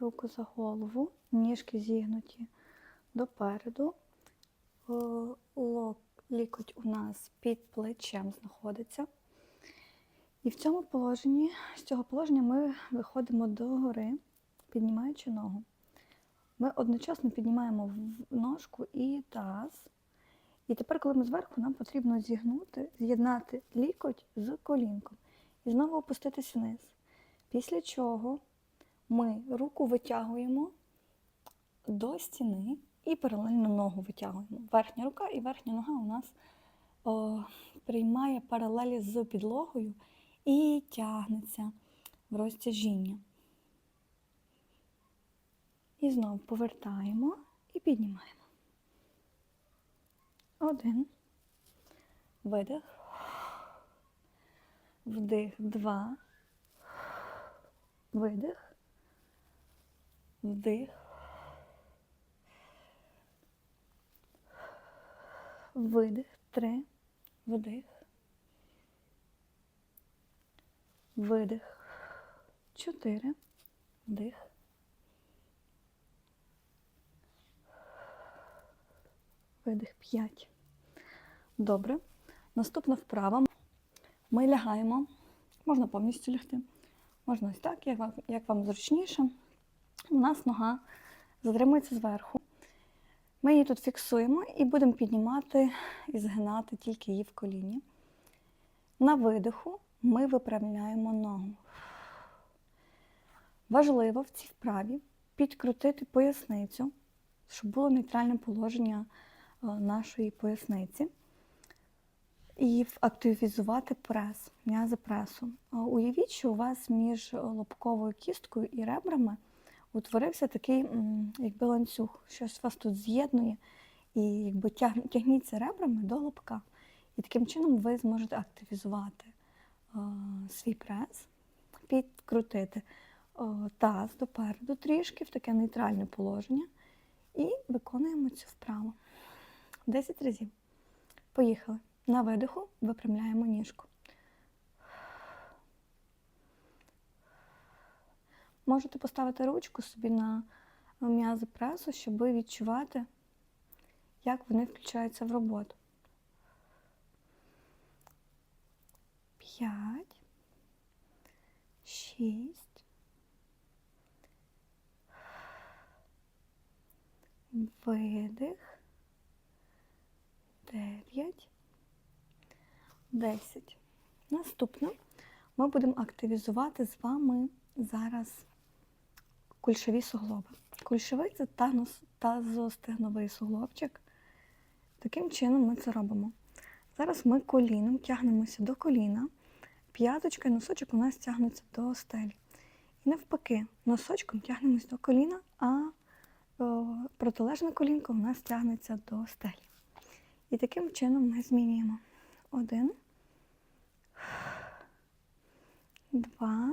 руку за голову, ніжки зігнуті допереду. Е, Лікоть у нас під плечем знаходиться. І в цьому положенні, з цього положення ми виходимо догори, піднімаючи ногу. Ми одночасно піднімаємо ножку і таз. І тепер, коли ми зверху, нам потрібно зігнути, з'єднати лікоть з колінком і знову опуститись вниз. Після чого ми руку витягуємо до стіни і паралельно ногу витягуємо. Верхня рука і верхня нога у нас о, приймає паралелі з підлогою і тягнеться в розтяжіння. І знову повертаємо і піднімаємо. Один. Видих. Вдих. Два. Видих. Вдих. Видих. Три. Вдих. Видих. Чотири. Вдих. Видих. П'ять. Добре. Наступна вправа. Ми лягаємо. Можна повністю лягти. Можна ось так, як вам, як вам зручніше. У нас нога затримується зверху. Ми її тут фіксуємо і будемо піднімати і згинати тільки її в коліні. На видиху ми виправляємо ногу. Важливо в цій вправі підкрутити поясницю, щоб було нейтральне положення е, нашої поясниці. І активізувати прес, м'язи пресу. Е, Уявіть, що у вас між лобковою кісткою і ребрами утворився такий якби ланцюг, щось вас тут з'єднує, і якби тяг- тягніться ребрами до лобка. І таким чином ви зможете активізувати е, свій прес, підкрутити е, таз допереду трішки в таке нейтральне положення. І виконуємо цю вправу 10 разів. Поїхали. На видиху випрямляємо ніжку. Можете поставити ручку собі на м'язи пресу, щоб відчувати, як вони включаються в роботу. П'ять, шість, видих, дев'ять, десять. Наступне ми будемо активізувати з вами зараз кульшові суглоби. Кульшовий це тазостегновий суглобчик. Таким чином ми це робимо. Зараз ми коліном тягнемося до коліна, п'яточка і носочок у нас тягнуться до стелі. І навпаки, носочком тягнемось до коліна, а о, протилежне колінко у нас тягнеться до стелі. І таким чином ми змінюємо. Один, два,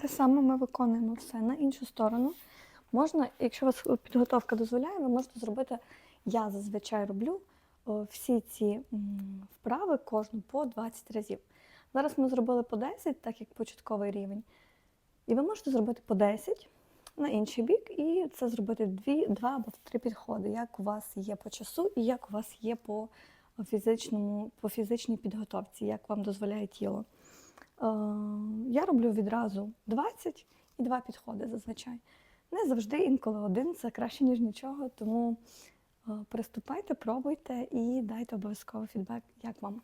Те саме ми виконуємо все на іншу сторону. Можна, якщо вас підготовка дозволяє, ви можете зробити, я зазвичай роблю всі ці вправи кожну по 20 разів. Зараз ми зробили по 10, так як початковий рівень. І ви можете зробити по 10 на інший бік, і це зробити дві, два або три підходи, як у вас є по часу і як у вас є по фізичному, по фізичній підготовці, як вам дозволяє тіло. Е, Я роблю відразу 20 і два підходи зазвичай. Не завжди, інколи один це краще, ніж нічого. Тому е, приступайте, пробуйте і дайте обов'язково фідбек, як вам.